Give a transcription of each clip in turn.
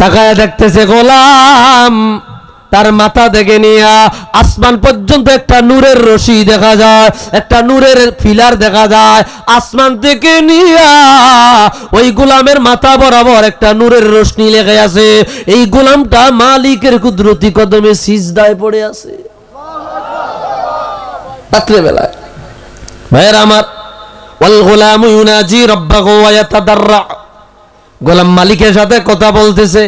তাকায় দেখতেছে গোলাম। তার মাথা থেকে নিয়া আসমান পর্যন্ত একটা নূরের রশি দেখা যায়, একটা নূরের ফিলার দেখা যায়। আসমান থেকে নিয়া ওই গোলামের মাথা বরাবর একটা নূরের রশ্মি লেগে আছে। এই গোলামটা মালিকের কুদরতি কদমে সিজদায় পড়ে আছে। রাত্রেবেলায়। ভাইয়ের আমার, ওয়াল গোলাম ইউনাজি রব্বাহু ওয়া ইয়াতাদাররা। গোলাম মালিকের সাথে কথা বলতেছে,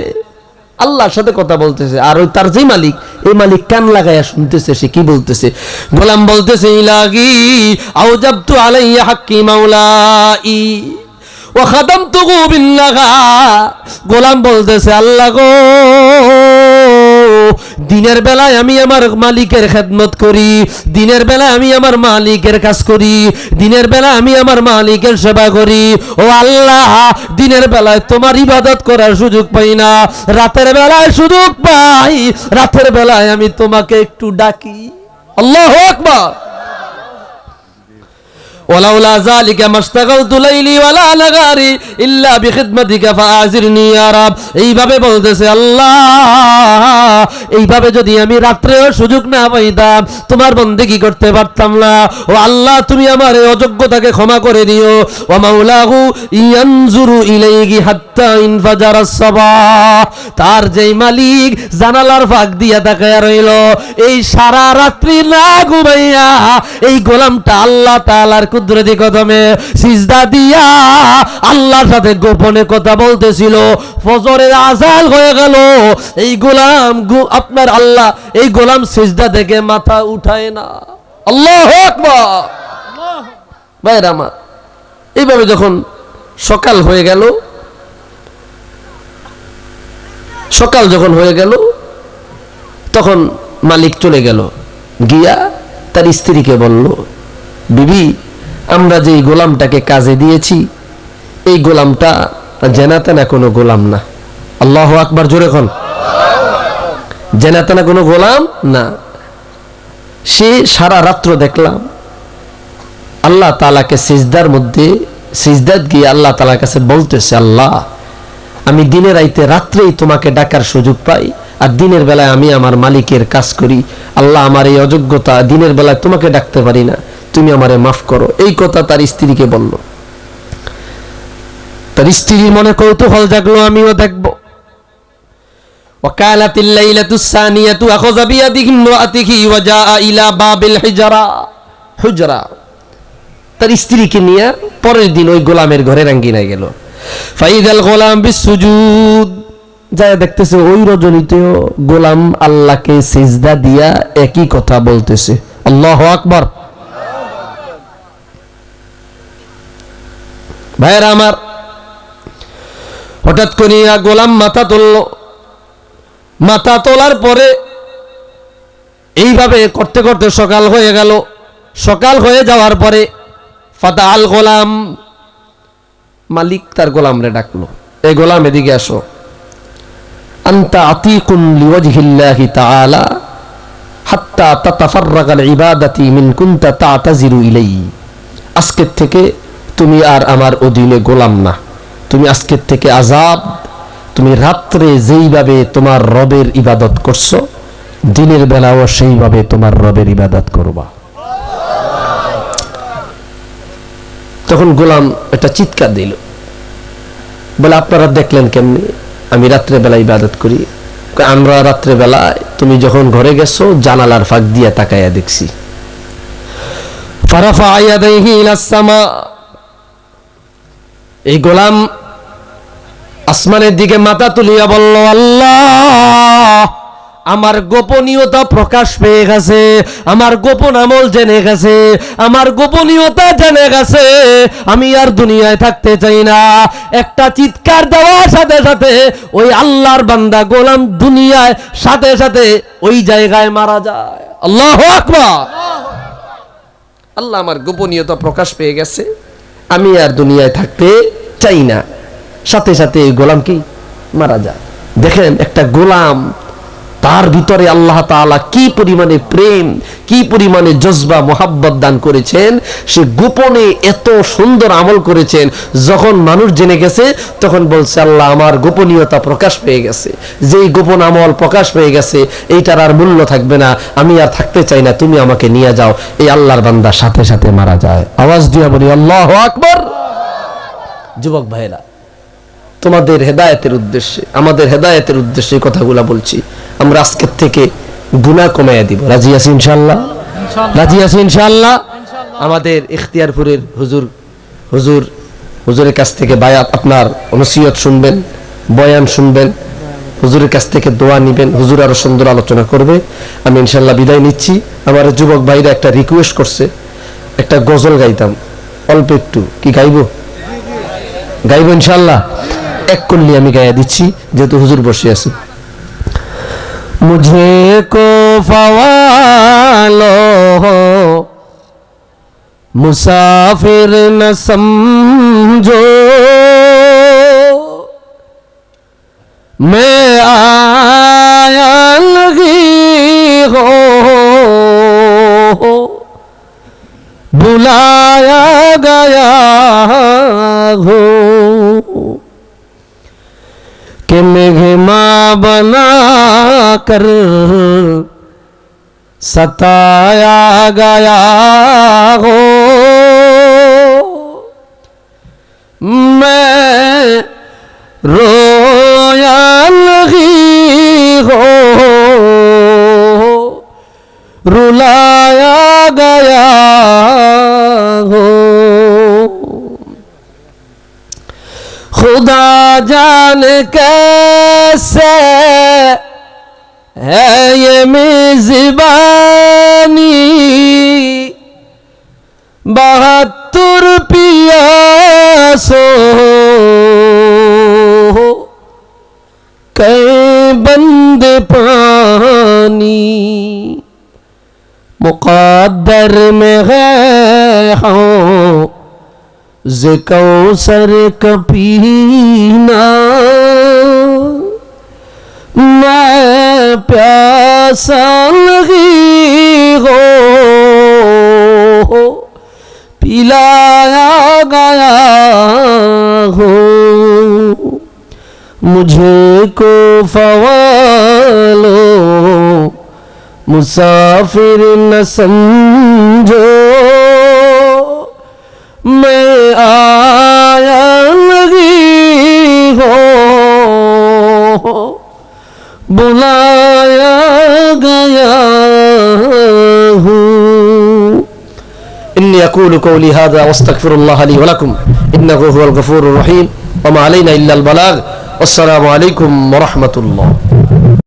আল্লাহর সাথে কথা বলতেছে, আর তার যে মালিক, এই মালিক কান লাগাইয়া শুনতেছে, সে কি বলতেছে? গোলাম বলতেছে, ইলাগি আউজাবতু আলাইয়া হাক্কি মাওলাই, ওয়া তো বিল্লাগা গোলাম বলতেছে, আল্লাহ গো দিনের বেলায় আমি আমার মালিকের খেদমত করি, দিনের বেলায় আমি আমার মালিকের কাজ করি, দিনের বেলায় আমি আমার মালিকের সেবা করি। ও আল্লাহ, দিনের বেলায় তোমার ইবাদত করার সুযোগ পাই না, রাতের বেলায় সুযোগ পাই, রাতের বেলায় আমি তোমাকে একটু ডাকি। আল্লাহ আকবার। ওলাউলা এইভাবে বলতেছে আল্লাহ। এইভাবে যদি আমি রাত্রেও সুযোগ না পাইতাম, তোমার বন্দেগি করতে পারতাম না? ও আল্লাহ, তুমি আমার এই অযোগ্যতাকে ক্ষমা করে দিও। ও মাওলাহু ইয়ানজুরু ইলাইহি হাত্তা ইনফাজার সাবাহ তার যেই মালিক জানালার ফাঁক দিয়া তাকায় রইল, এই সারা রাত্রি না ঘুমাইয়া এই গোলামটা আল্লাহ তাআলার কুদরতি কদমে সিজদা দিয়া আল্লাহর সাথে গোপনে কথা বলতেছিল। ফজরের আজাল হয়ে গেল। এই গোলাম আপনার আল্লাহ এই গোলাম সিজদা থেকে মাথা উঠায় না। আল্লাহ ভাইরা আমার, এইভাবে যখন সকাল হয়ে গেল, সকাল যখন হয়ে গেল, তখন মালিক চলে গেল। গিয়া তার স্ত্রীকে বলল, বিবি আমরা যে গোলামটাকে কাজে দিয়েছি, এই গোলামটা জেনাতেনা কোনো গোলাম না। আল্লাহ আকবার, জোরে খন জেনাতেনা কোনো গোলাম না। সে সারা রাত্র দেখলাম, আল্লাহ তালাকে সিজদার মধ্যে সিজদাত গিয়ে আল্লাহ তালার কাছে বলতেছে, আল্লাহ, আমি দিনের আইতে রাত্রেই তোমাকে ডাকার সুযোগ পাই আর দিনের বেলায় আমি আমার মালিকের কাজ করি। আল্লাহ আমার এই অযোগ্যতা দিনের বেলায় তোমাকে ডাকতে পারি না। তুমি আমারে মাফ করো এই কথা তার স্ত্রীকে বলল তার স্ত্রীর মনে কৌতূহল জাগলো আমিও দেখব وكانت الليلة الثانية أخذ بيده امرأته وجاء إلى باب الحجرة حجرة তার স্ত্রীকে নিয়ে পরের দিন ওই গোলামের ঘরে রাঙ্গিনায় গেল ফাইদাল গোলাম বিশ্বজুদ যায় দেখতেছে ওই রজনীতেও গোলাম আল্লাহকে সিজদা দিয়া একই কথা বলতেছে আল্লাহ আকবার ভাইয়েরা আমার, হঠাৎ করিয়া গোলাম মাথা তুলল। মাথা তোলার পরে এইভাবে করতে করতে সকাল হয়ে গেল। সকাল হয়ে যাওয়ার পরে ফাতা আল গোলাম মালিক তার গোলামরে ডাকলো এই গোলাম, এদিকে আসো। আন্তা আতিকুন লিওয়াজহিল্লাহি তাআলা হাত্তা তাতাফাররাগাল ইবাদাতি মিন কুনতা তাতাজিরু ইলাই আজকের থেকে তুমি আর আমার অধীনে গোলাম না। তুমি আজকের থেকে আজাদ তুমি রাত্রে যেইভাবে তোমার রবের ইবাদত করছ, দিনের বেলাও সেইভাবে তোমার রবের ইবাদত করবা। তখন গোলাম একটা চিৎকার দিল। বলে, আপনারা দেখলেন কেমনি? আমি রাত্রে বেলা ইবাদত করি। আমরা রাত্রে বেলায় তুমি যখন ঘরে গেছো, জানালার ফাঁক দিয়ে তাকাইয়া দেখছি। ফারাফা ইয়াদাইহি ইলাস সামা। এই গোলাম আসমানের দিকে মাথা তুলিয়া বলল, আল্লাহ, আমার গোপনীয়তা প্রকাশ পেয়ে গেছে, আমার গোপন আমল জেনে গেছে, আমার গোপনীয়তা জেনে গেছে, আমি আর দুনিয়ায় থাকতে চাই না। একটা চিৎকার দেওয়ার সাথে সাথে ওই আল্লাহর বান্দা গোলাম দুনিয়ায় সাথে সাথে ওই জায়গায় মারা যায়। আল্লাহ আল্লাহ, আমার গোপনীয়তা প্রকাশ পেয়ে গেছে। আমি আর দুনিয়ায় থাকতে চাই না। সাথে সাথে গোলাম কি মারা যায় দেখেন, একটা গোলাম তার ভিতরে আল্লাহ তাআলা কি পরিমাণে প্রেম, কি পরিমাণে জজবা, মোহাব্বত দান করেছেন, সে গোপনে এত সুন্দর আমল করেছেন, যখন মানুষ জেনে গেছে, তখন বলছে, আল্লাহ, আমার গোপনীয়তা প্রকাশ পেয়ে গেছে। যেই গোপন আমল প্রকাশ পেয়ে গেছে, এইটার আর মূল্য থাকবে না, আমি আর থাকতে চাই না, তুমি আমাকে নিয়ে যাও। এই আল্লাহর বান্দা সাথে সাথে মারা যায়। আওয়াজ দিয়া বলি, আল্লাহ আকবর! যুবক ভাইরা তোমাদের হেদায়েতের উদ্দেশ্যে, আমাদের হেদায়তের উদ্দেশ্যে কথাগুলা বলছি। আমরা আজকের থেকে গুনাহ কমাইয়া দিব। রাজি আছি ইনশাল্লাহ রাজি আছি ইনশাল্লাহ আমাদের ইখতিয়ারপুরের হুজুর হুজুর হুজুরের কাছ থেকে বায়াত আপনার নসিহত শুনবেন বয়ান শুনবেন হুজুরের কাছ থেকে দোয়া নিবেন হুজুর আরও সুন্দর আলোচনা করবে। আমি ইনশাল্লাহ বিদায় নিচ্ছি। আমার যুবক ভাইরা একটা রিকোয়েস্ট করছে একটা গজল গাইতাম। অল্প একটু কি গাইবো? গাইব ইনশাল্লাহ এক করলি আমি গাইয়া দিচ্ছি যেহেতু হুজুর বসে আছে। مجھے کو فوالو ہو۔ مسافر نہ سمجھو۔ میں آ بنا کر۔ ستایا گیا ہو۔ میں رویا جان کیسے ہے یہ میزبانی؟ بہتر پیاسو کئی بند پانی مقدر میں ہے زکو سر کپینا میں پیاسا لگی ہو۔ پلایا گیا ہو۔ مجھے کو فوالو۔ مسافر نہ سمجھو۔ میں बुलाया गया हूँ إني أقول قولي هذا واستغفر الله لي ولكم إنه هو الغفور الرحيم وما علينا إلا البلاغ والسلام عليكم ورحمة الله